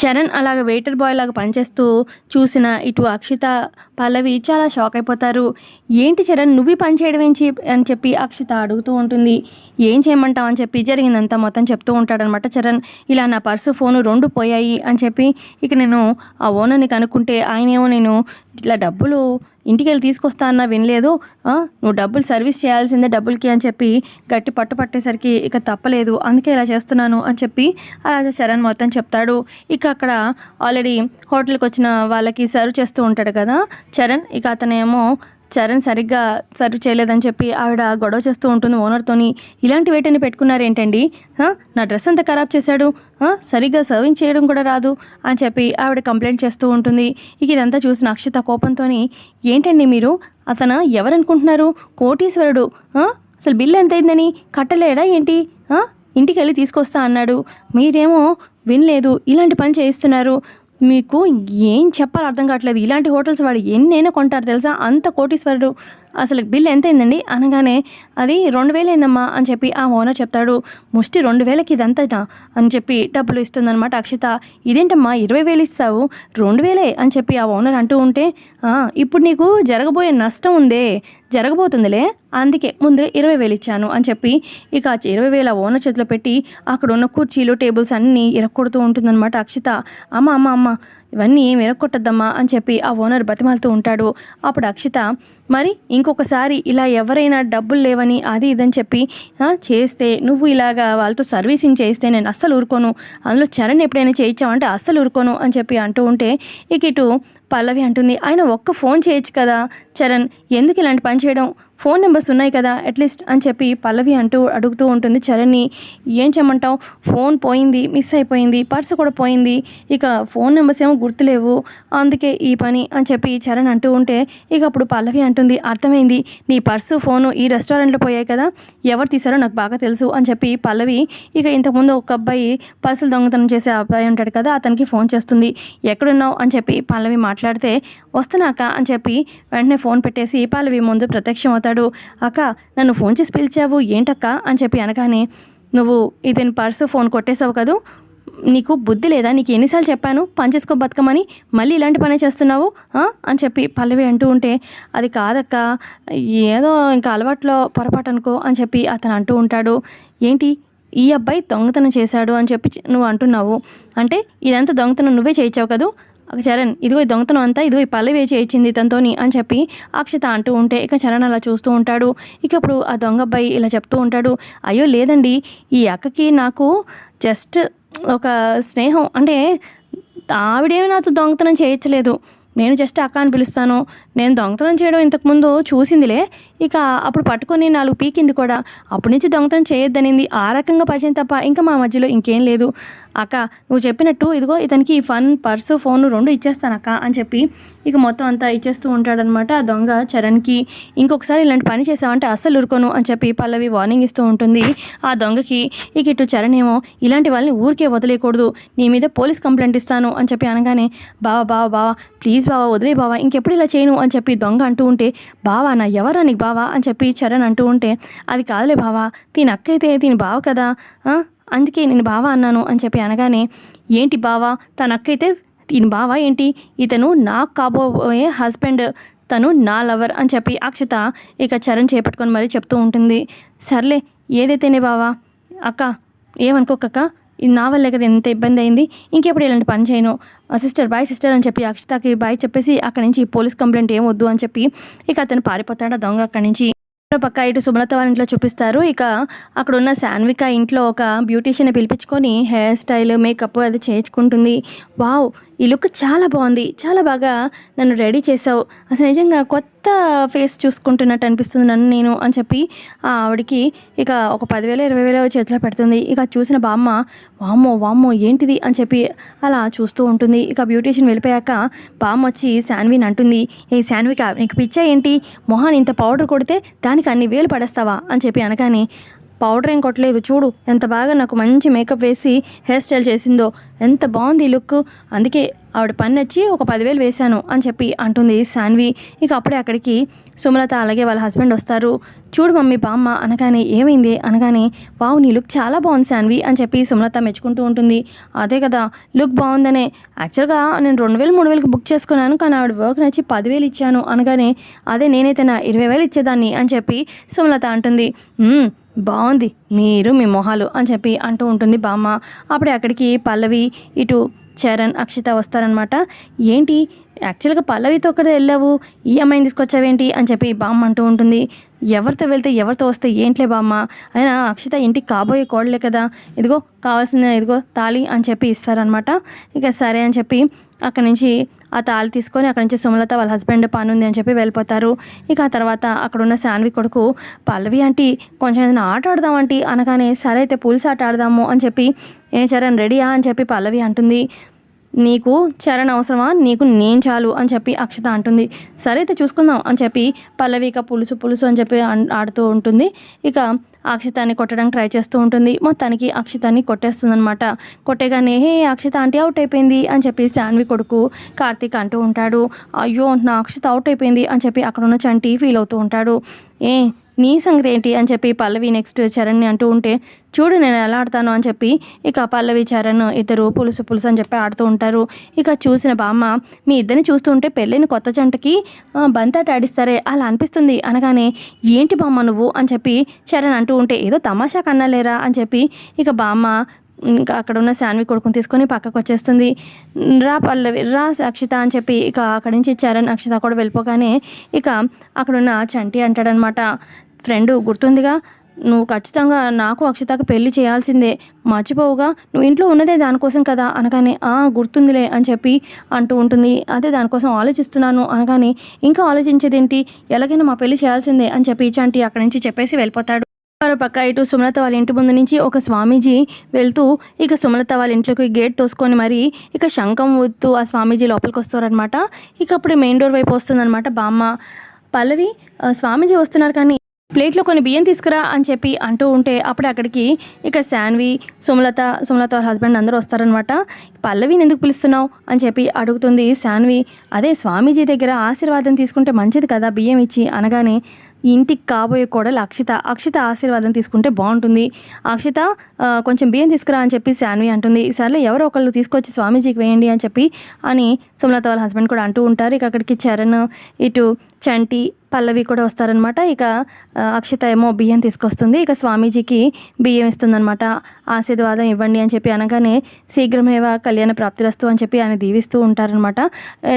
చరణ్ అలాగ waiter bye లాగా పనిచేస్తూ చూసిన ఇటు అక్షిత పల్లవి చాలా షాక్ అయిపోతారు. ఏంటి చరణ్ నువ్వు పని చేయడం ఏంటి అని చెప్పి అక్షిత అడుగుతూ ఉంటుంది. ఏం చేయమంటావు? అని చెప్పి జరిగిందంతా మొత్తం చెప్తూ ఉంటాడనమాట చరణ్. ఇలా నా పర్సు ఫోను రెండు పోయాయి అని చెప్పి ఇక నేను ఆ ఓనర్ని కనుక్కుంటే ఆయనేమో నేను ఇట్లా డబ్బులు ఇంటికి వెళ్ళి తీసుకొస్తా అన్నా వినలేదు. నువ్వు డబ్బులు సర్వీస్ చేయాల్సిందే డబ్బులకి అని చెప్పి గట్టి పట్టు పట్టేసరికి ఇక తప్పలేదు. అందుకే ఇలా చేస్తున్నాను అని చెప్పి అలా చరణ్ మొత్తం చెప్తాడు. ఇక అక్కడ ఆల్రెడీ హోటల్కి వచ్చిన వాళ్ళకి సర్వ్ చేస్తూ ఉంటాడు కదా చరణ్ ఇక అతనేమో చరణ్ సరిగ్గా సర్వ్ చేయలేదని చెప్పి ఆవిడ గొడవ చేస్తూ ఉంటుంది ఓనర్తోని. ఇలాంటి వేటని పెట్టుకున్నారేంటండి? ఏంటండి నా డ్రెస్ అంతా ఖరాబ్ చేశాడు. సరిగ్గా సర్వింగ్ చేయడం కూడా రాదు అని చెప్పి ఆవిడ కంప్లైంట్ చేస్తూ ఉంటుంది. ఇక ఇదంతా చూసిన అక్షిత కోపంతో ఏంటండి మీరు? అతను ఎవరనుకుంటున్నారు? కోటీశ్వరుడు. అసలు బిల్లు ఎంత అయిందని కట్టలేడా ఏంటి? ఇంటికి వెళ్ళి తీసుకొస్తా అన్నాడు. మీరేమో వినలేదు. ఇలాంటి పని చేయిస్తున్నారు. మీకు ఏం చెప్పాలో అర్థం కావట్లేదు. ఇలాంటి హోటల్స్ వాడు ఎన్నైనా కొంటారు తెలుసా? అంత కోటీశ్వరుడు అసలు బిల్ ఎంత అయిందండి అనగానే అది రెండు వేలు అయిందమ్మా అని చెప్పి ఆ ఓనర్ చెప్తాడు. ముష్టి రెండు వేలకి ఇదంతటా అని చెప్పి డబ్బులు ఇస్తుందన్నమాట అక్షిత. ఇదేంటమ్మా ఇరవై వేలు ఇస్తావు? రెండు వేలే అని చెప్పి ఆ ఓనర్ అంటూ ఉంటే ఇప్పుడు నీకు జరగబోయే నష్టం ఉందే జరగబోతుందిలే? అందుకే ముందు ఇరవై వేలు ఇచ్చాను అని చెప్పి ఇక ఆ ఇరవై వేల ఓనర్ చేతిలో పెట్టి అక్కడ ఉన్న కుర్చీలు టేబుల్స్ అన్నీ ఇరక్కొడుతూ ఉంటుందన్నమాట అక్షిత. అమ్మ అమ్మ అమ్మ ఇవన్నీ మెరక్కొట్టద్దమ్మా అని చెప్పి ఆ ఓనర్ బతిమాలుతూ ఉంటాడు. అప్పుడు అక్షిత మరి ఇంకొకసారి ఇలా ఎవరైనా డబ్బులు లేవని అది ఇదని చెప్పి చేస్తే నువ్వు ఇలాగా వాళ్ళతో సర్వీసింగ్ చేస్తే నేను అస్సలు ఊరుకోను. అందులో చరణ్ ఎప్పుడైనా చేయించామంటే అస్సలు ఊరుకోను అని చెప్పి అంటూ ఉంటే ఇక ఇటు పల్లవి అంటుంది ఆయన ఒక్క ఫోన్ చేయొచ్చు కదా చరణ్ ఎందుకు ఇలాంటి పని చేయడం? ఫోన్ నెంబర్స్ ఉన్నాయి కదా అట్లీస్ట్ అని చెప్పి పల్లవి అంటూ అడుగుతూ ఉంటుంది. చరణ్ని ఏం చేయమంటావు? ఫోన్ పోయింది మిస్ అయిపోయింది పర్స్ కూడా పోయింది. ఇక ఫోన్ నెంబర్స్ ఏమో గుర్తులేవు. అందుకే ఈ పని అని చెప్పి చరణ్ అంటూ ఉంటే ఇక అప్పుడు పల్లవి అంటుంది అర్థమైంది. నీ పర్సు ఫోను ఈ రెస్టారెంట్లో పోయాయి కదా. ఎవరు తీసారో నాకు బాగా తెలుసు అని చెప్పి పల్లవి ఇక ఇంతకుముందు ఒక అబ్బాయి పర్సులు దొంగతనం చేసే అబ్బాయి ఉంటాడు కదా అతనికి ఫోన్ చేస్తుంది. ఎక్కడున్నావు? అని చెప్పి పల్లవి మాట్లాడితే వస్తున్నాక అని చెప్పి వెంటనే ఫోన్ పెట్టేసి పల్లవి ముందు ప్రత్యక్షం అవుతాడు. అక్క నన్ను ఫోన్ చేసి పిలిచావు ఏంటక్క? అని చెప్పి అనగానే నువ్వు ఇతని పర్సు ఫోన్ కొట్టేశావు కదూ? నీకు బుద్ధి లేదా? నీకు ఎన్నిసార్లు చెప్పాను? పని చేసుకో బతకమని? మళ్ళీ ఇలాంటి పనే చేస్తున్నావు? అని చెప్పి పల్లవి అంటూ ఉంటే అది కాదక్క ఏదో ఇంకా అలవాట్లో పొరపాటు అనుకో అని చెప్పి అతను అంటూ ఉంటాడు. ఏంటి? ఈ అబ్బాయి దొంగతనం చేశాడు అని చెప్పి నువ్వు అంటున్నావు. అంటే ఇదంతా దొంగతనం నువ్వే చేయించావు కదూ? చరణ్ ఇదిగో ఈ దొంగతనం అంతా ఇదిగో ఈ పల్లవి చేయించింది ఇతనితోని అని చెప్పి అక్షత అంటూ ఉంటే ఇక చరణ్ అలా చూస్తూ ఉంటాడు. ఇక అప్పుడు ఆ దొంగ అబ్బాయి ఇలా చెప్తూ ఉంటాడు అయ్యో లేదండి ఈ అక్కకి నాకు జస్ట్ ఒక స్నేహం అంటే ఆవిడేమి నాతో దొంగతనం చేయించలేదు. నేను జస్ట్ అక్క అని పిలుస్తాను. నేను దొంగతనం చేయడం ఇంతకుముందు చూసిందిలే. ఇక అప్పుడు పట్టుకొని నాలుగు పీకింది కూడా. అప్పటి నుంచి దొంగతనం చేయొద్దనింది. ఆ రకంగా పరిచయం తప్ప ఇంకా మా మధ్యలో ఇంకేం లేదు. అక్క నువ్వు చెప్పినట్టు ఇదిగో ఇతనికి ఈ ఫన్ పర్సు ఫోన్ రెండు ఇచ్చేస్తాను అక్క అని చెప్పి ఇక మొత్తం అంతా ఇచ్చేస్తూ ఉంటాడనమాట ఆ దొంగ చరణ్కి. ఇంకొకసారి ఇలాంటి పని చేసావంటే అస్సలు ఊరుకోను అని చెప్పి పల్లవి వార్నింగ్ ఇస్తూ ఉంటుంది. ఆ దొంగకి ఇక ఇటు చరణ్ ఏమో ఇలాంటి వాళ్ళని ఊరికే వదిలేయకూడదు. నీ మీద పోలీస్ కంప్లైంట్ ఇస్తాను అని చెప్పి అనగానే బావా బావా బావా ప్లీజ్ బావా వదిలే బావా ఇంకెప్పుడు ఇలా చేయను అని చెప్పి దొంగ అంటూ ఉంటే బావా నా ఎవరా నీకు బావా? అని చెప్పి చరణ్ అంటూ ఉంటే అది కాదులే బావా దీని అక్క అయితే దీని బావ కదా అందుకే నేను బావా అన్నాను అని చెప్పి అనగానే ఏంటి బావ? తన అక్కయితే ఈయన బావ ఏంటి? ఇతను నాకు కాబోయే హస్బెండ్ తను నా లవర్ అని చెప్పి అక్షత ఇక చరణ్ చేపట్టుకొని మరీ చెప్తూ ఉంటుంది. సర్లే ఏదైతేనే బావా? అక్క ఏమనుకోకక్క? ఇది నా వల్లే కదా ఎంత ఇబ్బంది అయింది? ఇంకెప్పుడు ఇలాంటి పని చేయను? సిస్టర్ బాయ్ సిస్టర్ అని చెప్పి అక్షతకి బాయ్ చెప్పేసి అక్కడి నుంచి పోలీస్ కంప్లైంట్ ఏం వద్దు అని చెప్పి ఇక అతను పారిపోతాడు దొంగ అక్కడి నుంచి. పక్క ఇటు సుమలత వాళ్ళ ఇంట్లో చూపిస్తారు. ఇక అక్కడ ఉన్న శాన్విక ఇంట్లో ఒక బ్యూటీషియన్ పిలిపించుకొని హెయిర్ స్టైల్ మేకప్ అది చేయించుకుంటుంది. వావ్! ఈ లుక్ చాలా బాగుంది. చాలా బాగా నన్ను రెడీ చేసావు. అసలు నిజంగా కొత్త ఫేస్ చూసుకుంటున్నట్టు అనిపిస్తుంది నన్ను నేను అని చెప్పి ఆ ఆవిడకి ఇక ఒక పదివేల ఇరవై వేల చేతిలో పెడుతుంది. ఇక చూసిన బామ్మ వామ్మో వామ్మో ఏంటిది? అని చెప్పి అలా చూస్తూ ఉంటుంది. ఇక బ్యూటీషియన్ వెళ్ళిపోయాక బామ్మ వచ్చి శాన్విని అంటుంది. ఏ శాన్విక నీకు పిచ్చా ఏంటి? మొహాన్ ఇంత పౌడర్ కొడితే దానికి అన్ని వేలు పడేస్తావా? అని చెప్పి అనగానే పౌడర్ ఏం కొట్టలేదు చూడు. ఎంత బాగా నాకు మంచి మేకప్ వేసి హెయిర్ స్టైల్ చేసిందో. ఎంత బాగుంది ఈ లుక్. అందుకే ఆవిడ పని నచ్చి ఒక పదివేలు వేశాను అని చెప్పి అంటుంది శాన్వి. ఇక అప్పుడే అక్కడికి సుమలత అలాగే వాళ్ళ హస్బెండ్ వస్తారు. చూడు మమ్మీ బామ్మ అనగానే ఏమైంది? అనగానే వావ్ నీ లుక్ చాలా బాగుంది శాన్వి అని చెప్పి సుమలత మెచ్చుకుంటూ ఉంటుంది. అదే కదా లుక్ బాగుందనే. యాక్చువల్గా నేను రెండు వేలు మూడు వేలకు బుక్ చేసుకున్నాను కానీ ఆవిడ వర్క్ నచ్చి పదివేలు ఇచ్చాను. అనగానే అదే నేనైతే నా ఇరవై వేలు ఇచ్చేదాన్ని అని చెప్పి సుమలత అంటుంది. బాగుంది మీరు మీ మొహాలు అని చెప్పి అంటూ ఉంటుంది బామ్మ. అప్పుడే అక్కడికి పల్లవి ఇటు చరణ్ అక్షిత వస్తారనమాట ఏంటి యాక్చువల్గా పల్లవితో ఒక్కడ వెళ్ళావు ఈ అమ్మాయిని తీసుకొచ్చావేంటి అని చెప్పి బామ్మ అంటూ ఉంటుంది. ఎవరితో వెళ్తే ఎవరితో వస్తే ఏంట్లే బామ్మ? అయినా అక్షిత ఇంటికి కాబోయే కోడలే కదా. ఇదిగో కావాల్సిన ఇదిగో తాళి అని చెప్పి ఇస్తారనమాట ఇక సరే అని చెప్పి అక్కడి నుంచి ఆ తాళి తీసుకొని అక్కడి నుంచి సుమలత వాళ్ళ హస్బెండ్ పని ఉంది అని చెప్పి వెళ్ళిపోతారు. ఇక ఆ తర్వాత అక్కడ ఉన్న శాన్వి కొడుకు పల్లవి ఆంటీ కొంచెం ఏదైనా ఆట ఆడదాం ఆంటీ అనగానే సరే అయితే పులిసి ఆట ఆడదాము అని చెప్పి ఏ చరణ్ రెడీయా? అని చెప్పి పల్లవి అంటుంది. నీకు చరణ్ అవసరమా? నీకు నేను చాలు అని చెప్పి అక్షత అంటుంది. సరే అయితే చూసుకుందాం అని చెప్పి పల్లవి ఇక పులుసు పులుసు అని చెప్పి ఆడుతూ ఉంటుంది. ఇక అక్షితాన్ని కొట్టడానికి ట్రై చేస్తూ ఉంటుంది. మొత్తానికి అక్షితాన్ని కొట్టేస్తుంది అనమాట కొట్టేగానే హే అక్షిత ఆంటీ అవుట్ అయిపోయింది అని చెప్పి శాన్వి కొడుకు కార్తీక్ అంటూ ఉంటాడు. అయ్యో నా అక్షిత అవుట్ అయిపోయింది అని చెప్పి అక్కడ ఉన్న చంటి ఫీల్ అవుతూ ఉంటాడు. ఏ నీ సంగతి ఏంటి అని చెప్పి పల్లవి నెక్స్ట్ చరణ్ని అంటూ ఉంటే చూడు నేను ఎలా ఆడతాను అని చెప్పి ఇక పల్లవి చరణ్ ఇద్దరు పులుసు పులుసు అని చెప్పి ఆడుతూ ఉంటారు. ఇక చూసిన బామ్మ మీ ఇద్దరిని చూస్తూ ఉంటే పెళ్ళైన కొత్త జంటకి ఆ, బంతాట ఆడిస్తారే అలా అనిపిస్తుంది అనగానే ఏంటి బామ్మ నువ్వు? అని చెప్పి చరణ్ అంటూ ఉంటే ఏదో తమాషా కన్నాలేరా అని చెప్పి ఇక బామ్మ ఇంకా అక్కడ ఉన్న శాన్వి కొడుకుని తీసుకొని పక్కకు వచ్చేస్తుంది రా పల్లవి రా అక్షిత అని చెప్పి ఇక అక్కడి నుంచి చరణ్ అక్షిత కూడా వెళ్ళిపోగానే ఇక అక్కడున్న చంటి అంటాడనమాట. ఫ్రెండ్ గుర్తుందిగా? నువ్వు ఖచ్చితంగా నాకు అక్షతకు పెళ్ళి చేయాల్సిందే. మర్చిపోవుగా? నువ్వు ఇంట్లో ఉన్నదే దానికోసం కదా? అనగానే ఆ గుర్తుందిలే అని చెప్పి అంటూ ఉంటుంది. అదే దానికోసం ఆలోచిస్తున్నాను అనగానే ఇంకా ఆలోచించేదేంటి? ఎలాగైనా మా పెళ్ళి చేయాల్సిందే అని చెప్పి చంటి అక్కడి నుంచి చెప్పేసి వెళ్ళిపోతాడు. మరో పక్క ఇటు సుమలత వాళ్ళ ఇంటి ముందు నుంచి ఒక స్వామీజీ వెళ్తూ ఇక సుమలత వాళ్ళ ఇంట్లోకి గేట్ తోసుకొని మరి ఇక శంఖం ఊతూ ఆ స్వామీజీ లోపలికి వస్తారనమాట ఇక అప్పుడు మెయిన్ డోర్ వైపు వస్తుందన్నమాట బామ్మ. పల్లవి స్వామీజీ వస్తున్నారు కానీ ప్లేట్లో కొన్ని బియ్యం తీసుకురా అని చెప్పి అంటూ ఉంటే అప్పుడు అక్కడికి ఇక శాన్వి సుమలత సుమలత హస్బెండ్ అందరూ వస్తారనమాట పల్లవిని ఎందుకు పిలుస్తున్నావు అని చెప్పి అడుగుతుంది శాన్వి. అదే స్వామీజీ దగ్గర ఆశీర్వాదం తీసుకుంటే మంచిది కదా బియ్యం ఇచ్చి అనగానే ఇంటికి కాబోయే కోడలు అక్షిత. అక్షిత ఆశీర్వాదం తీసుకుంటే బాగుంటుంది. అక్షిత కొంచెం బియ్యం తీసుకురా అని చెప్పి శాన్వి అంటుంది. సర్లే ఎవరో ఒకళ్ళు తీసుకొచ్చి స్వామీజీకి వేయండి అని చెప్పి అని సుమలత వాళ్ళ హస్బెండ్ కూడా అంటూ ఉంటారు. ఇక అక్కడికి చరణ్ ఇటు చంటి పల్లవి కూడా వస్తారనమాట ఇక అక్షిత ఏమో బియ్యం తీసుకొస్తుంది. ఇక స్వామీజీకి బియ్యం ఇస్తుందనమాట ఆశీర్వాదం ఇవ్వండి అని చెప్పి అనగానే శీఘ్రమేవ కళ్యాణ ప్రాప్తిరస్తు అని చెప్పి ఆయన దీవిస్తూ ఉంటారనమాట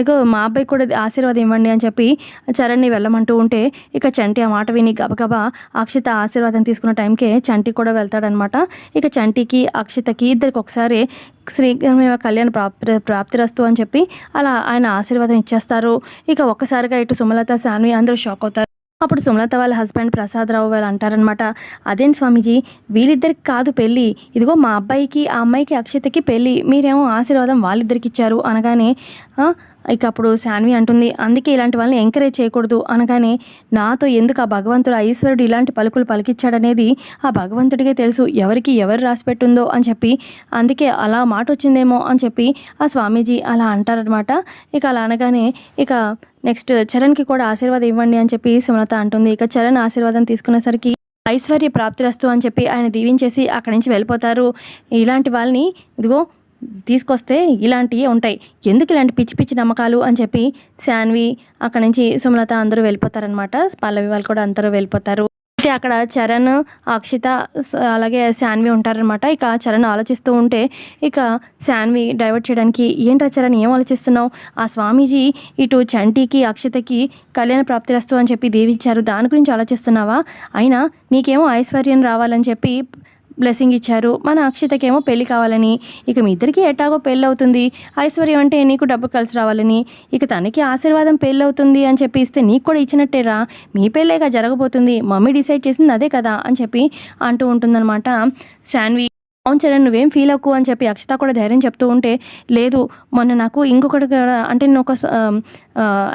ఇక మా అబ్బాయి కూడా ఆశీర్వాదం ఇవ్వండి అని చెప్పి చరణ్ని వెళ్ళమంటూ ఉంటే ఇక చంటి ఆ మాట విని గబగబా అక్షిత ఆశీర్వాదం తీసుకున్న టైంకే చంటి కూడా వెళ్తాడనమాట ఇక చంటికి అక్షితకి ఇద్దరికి ఒకసారి శ్రీగ్రమేవ కళ్యాణ ప్రాప్తి ప్రాప్తిరస్తు అని చెప్పి అలా ఆయన ఆశీర్వాదం ఇచ్చేస్తారు. ఇక ఒక్కసారిగా ఇటు సుమలత సాన్వి అందరూ షాక్ అవుతారు. అప్పుడు సుమలత వాళ్ళ హస్బెండ్ ప్రసాదరావు వాళ్ళు అంటారనమాట అదేం స్వామీజీ? వీళ్ళిద్దరికి కాదు పెళ్ళి. ఇదిగో మా అబ్బాయికి ఆ అమ్మాయికి అక్షతకి పెళ్ళి. మీరేమో ఆశీర్వాదం వాళ్ళిద్దరికి ఇచ్చారు అనగానే ఇక అప్పుడు శాన్వి అంటుంది అందుకే ఇలాంటి వాళ్ళని ఎంకరేజ్ చేయకూడదు. అనగానే నాతో ఎందుకు ఆ భగవంతుడు ఈశ్వరుడు ఇలాంటి పలుకులు పలికిచ్చాడనేది ఆ భగవంతుడికే తెలుసు. ఎవరికి ఎవరు రాసి పెట్టుందో అని చెప్పి అందుకే అలా మాట వచ్చిందేమో అని చెప్పి ఆ స్వామీజీ అలా అంటారనమాట ఇక అలా అనగానే ఇక నెక్స్ట్ చరణ్కి కూడా ఆశీర్వాదం ఇవ్వండి అని చెప్పి సుమలత అంటుంది. ఇక చరణ్ ఆశీర్వాదం తీసుకునేసరికి ఐశ్వర్య ప్రాప్తిరస్తు అని చెప్పి ఆయన దీవించేసి అక్కడి నుంచి వెళ్ళిపోతారు. ఇలాంటి వాళ్ళని ఇదిగో తీసుకొస్తే ఇలాంటివి ఉంటాయి. ఎందుకు ఇలాంటి పిచ్చి పిచ్చి నమ్మకాలు అని చెప్పి శాన్వి అక్కడ నుంచి సుమలత అందరూ వెళ్ళిపోతారనమాట పల్లవి వాళ్ళు కూడా అందరూ వెళ్ళిపోతారు. అయితే అక్కడ చరణ్ అక్షిత అలాగే శాన్వి ఉంటారనమాట ఇక చరణ్ ఆలోచిస్తూ ఉంటే ఇక శాన్వి డైవర్ట్ చేయడానికి ఏంట్రా చరణ్ ఏం ఆలోచిస్తున్నావు? ఆ స్వామీజీ ఇటు చంటికి అక్షితకి కళ్యాణ ప్రాప్తిరస్తు అని చెప్పి దీవించారు. దాని గురించి ఆలోచిస్తున్నావా? అయినా నీకేమో ఐశ్వర్యం రావాలని చెప్పి బ్లెస్సింగ్ ఇచ్చారు. మన అక్షితకేమో పెళ్ళి కావాలని. ఇక మీ ఇద్దరికి ఎటాగో పెళ్ళి అవుతుంది ఐశ్వర్యం అంటే నీకు డబ్బు కలిసి రావాలని. ఇక తనకి ఆశీర్వాదం పెళ్ళి అవుతుంది అని చెప్పి ఇస్తే నీకు కూడా ఇచ్చినట్టేరా. మీ పెళ్ళేగా జరగబోతుంది. మమ్మీ డిసైడ్ చేసింది అదే కదా అని చెప్పి అంటూ ఉంటుందన్నమాట. శాన్వి అవును చరణ్ నువ్వేం ఫీల్ అవ్వకు అని చెప్పి అక్షిత కూడా ధైర్యం చెప్తూ ఉంటే లేదు మొన్న నాకు ఇంకొకటి కూడా అంటే నేను ఒక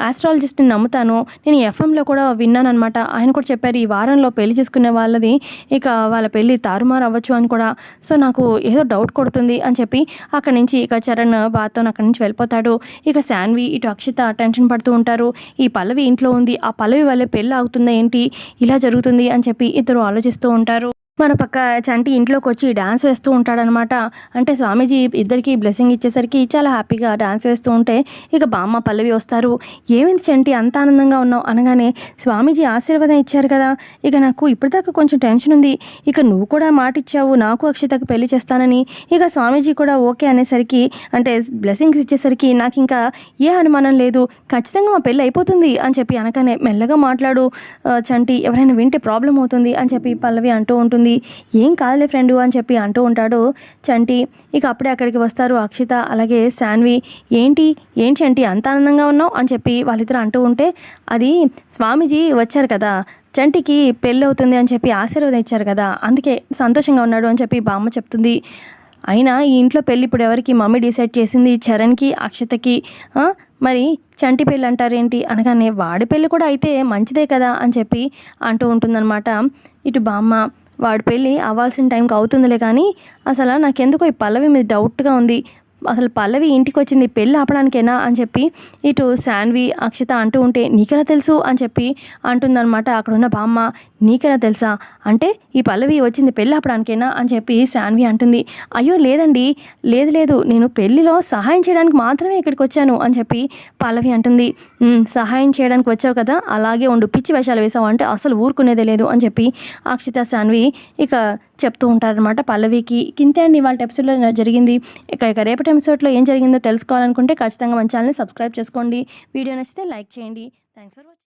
ఆస్ట్రాలజిస్ట్ని నమ్ముతాను. నేను ఎఫ్ఎంలో కూడా విన్నాను అనమాట ఆయన కూడా చెప్పారు ఈ వారంలో పెళ్ళి చేసుకునే వాళ్ళది ఇక వాళ్ళ పెళ్ళి తారుమారు అవ్వచ్చు అని కూడా. సో నాకు ఏదో డౌట్ కొడుతుంది అని చెప్పి అక్కడి నుంచి ఇక చరణ్ బాతో అక్కడి నుంచి వెళ్ళిపోతాడు. ఇక శాన్వి ఇటు అక్షిత టెన్షన్ పడుతూ ఉంటారు. ఈ పల్లవి ఇంట్లో ఉంది. ఆ పల్లవి వల్లే పెళ్ళి అవుతుందా ఏంటి? ఇలా జరుగుతుంది అని చెప్పి ఇద్దరు ఆలోచిస్తూ ఉంటారు. మన పక్క చంటి ఇంట్లోకి వచ్చి డాన్స్ వేస్తూ ఉంటాడనమాట. అంటే స్వామీజీ ఇద్దరికి బ్లెస్సింగ్ ఇచ్చేసరికి చాలా హ్యాపీగా డాన్స్ వేస్తూ ఉంటే ఇక బామ్మ పల్లవి వస్తారు. ఏమైంది చంటి అంత ఆనందంగా ఉన్నావు? అనగానే స్వామీజీ ఆశీర్వాదం ఇచ్చారు కదా. ఇక నాకు ఇప్పటిదాకా కొంచెం టెన్షన్ ఉంది. ఇక నువ్వు కూడా మాట ఇచ్చావు నాకు అక్షితకు పెళ్ళి చేస్తానని. ఇక స్వామీజీ కూడా ఓకే అనేసరికి అంటే బ్లెస్సింగ్స్ ఇచ్చేసరికి నాకు ఇంకా ఏ అనుమానం లేదు. ఖచ్చితంగా మా పెళ్ళి అయిపోతుంది అని చెప్పి అనగానే మెల్లగా మాట్లాడు చంటి ఎవరైనా వింటే ప్రాబ్లం అవుతుంది అని చెప్పి పల్లవి అంటూ ఉంటుంది. ఏం కాదులే ఫ్రెండు అని చెప్పి అంటూ ఉంటాడు చంటి. ఇక అప్పుడే అక్కడికి వస్తారు అక్షిత అలాగే శాన్వి. ఏంటి? ఏంటి చంటి? అంత ఆనందంగా ఉన్నావు? అని చెప్పి వాళ్ళిద్దరు అంటూ ఉంటే అది స్వామీజీ వచ్చారు కదా. చంటికి పెళ్ళి అవుతుంది అని చెప్పి ఆశీర్వాదం ఇచ్చారు కదా. అందుకే సంతోషంగా ఉన్నాడు అని చెప్పి బామ్మ చెప్తుంది. అయినా ఈ ఇంట్లో పెళ్ళి ఇప్పుడు ఎవరికి? మమ్మీ డిసైడ్ చేసింది చరణ్కి అక్షతకి. మరి చంటి పెళ్ళి అంటారేంటి? అనగానే వాడి పెళ్ళి కూడా అయితే మంచిదే కదా అని చెప్పి అంటూ ఉంటుందన్నమాట. ఇటు బామ్మ వాడి పెళ్ళి అవ్వాల్సిన టైంకి అవుతుందిలే కానీ అసలు నాకెందుకో ఈ పల్లవి మీద డౌట్గా ఉంది. అసలు పల్లవి ఇంటికి వచ్చింది పెళ్ళి ఆపడానికేనా అని చెప్పి ఇటు శాన్వి అక్షిత అంటూ ఉంటే నీకెలా తెలుసు? అని చెప్పి అంటుందన్నమాట అక్కడున్న బామ్మ. నీకెలా తెలుసా? అంటే ఈ పల్లవి వచ్చింది పెళ్ళి అప్పడానికేనా అని చెప్పి శాన్వి అంటుంది. అయ్యో లేదండి లేదు లేదు నేను పెళ్ళిలో సహాయం చేయడానికి మాత్రమే ఇక్కడికి వచ్చాను అని చెప్పి పల్లవి అంటుంది. సహాయం చేయడానికి వచ్చావు కదా అలాగే ఉండు పిచ్చి వేషాలు వేసావు అంటే అసలు ఊరుకునేదే లేదు అని చెప్పి అక్షిత శాన్వి ఇక చెప్తూ ఉంటారనమాట పల్లవికి. కింతే అండి వాళ్ళ ఎపిసోడ్లో జరిగింది. ఇక ఇక రేపటి ఎపిసోడ్లో ఏం జరిగిందో తెలుసుకోవాలనుకుంటే ఖచ్చితంగా మన ఛానల్ని సబ్స్క్రైబ్ చేసుకోండి. వీడియో నచ్చితే లైక్ చేయండి. Thanks for watching